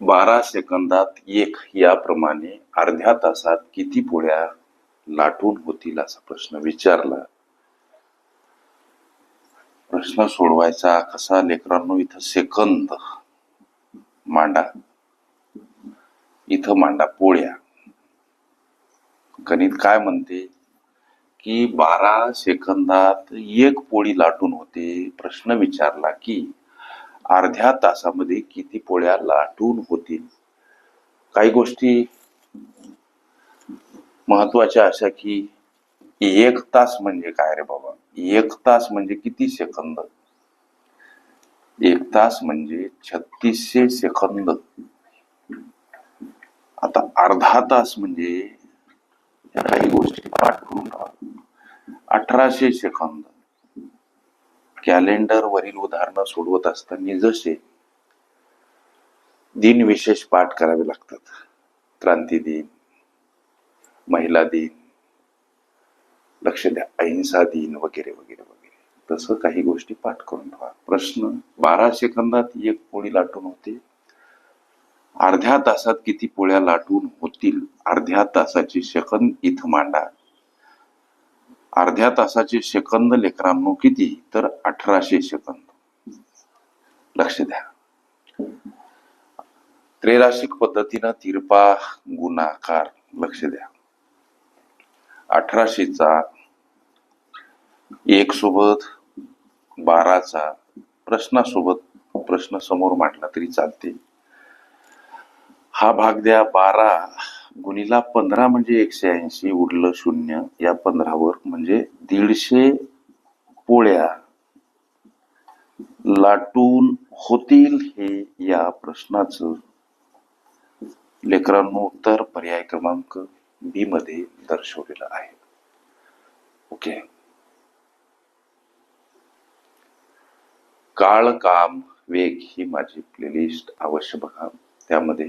बारा सेकंदात एक याप्रमाणे अर्ध्या तासात किती पोळ्या लाटून होतील असा प्रश्न विचारला. प्रश्न सोडवायचा कसा लेकरांनो? इथं सेकंद. मांडा. इथं मांडा पोळ्या. गणित काय म्हणते? की बारा सेकंदात एक पोळी लाटून होते प्रश्न विचारला की अर्ध्या तासामध्ये किती पोळ्या लाटून होतील? काही गोष्टी महत्त्वाच्या अशा की एक तास म्हणजे काय रे बाबा? एक तास म्हणजे किती सेकंद? एक तास म्हणजे छत्तीसशे सेकंद. आता अर्धा तास म्हणजे या काही गोष्टी पाठ करून अठराशे सेकंद. कॅलेंडर वरील उदाहरणं सोडवत असताना जसे दिन विशेष पाठ करावे लागतात. क्रांती दिन महिला दिन लक्ष द्या अहिंसा दिन वगैरे वगैरे वगैरे. तसं काही गोष्टी पाठ करून ठेवा. प्रश्न बारा सेकंदात एक पोळी लाटून होते. अर्ध्या तासात किती पोळ्या लाटून होतील? अर्ध्या तासाची सेकंद इथं मांडा. अर्ध्या तासाचे सेकंद लेकरांनो किती? तर अठराशे सेकंद. लक्ष द्या. त्रेराशिक पद्धतीनं तिरपा गुणाकार. लक्ष द्या. अठराशेचा एक सोबत बाराचा प्रश्नासोबत प्रश्न समोर मांडला तरी चालते. हा भाग द्या बारा. गुणीला पंधरा म्हणजे एकशे ऐंशी उरलं शून्य. या पंधरावर म्हणजे दीडशे पोळ्या लाटून होतील हे या प्रश्नाचं. लेकरांनो उत्तर पर्याय क्रमांक बी मध्ये दर्शवलेलं आहे. ओके. काळ काम वेग ही माझी प्लेलिस्ट अवश्य बघा. त्यामध्ये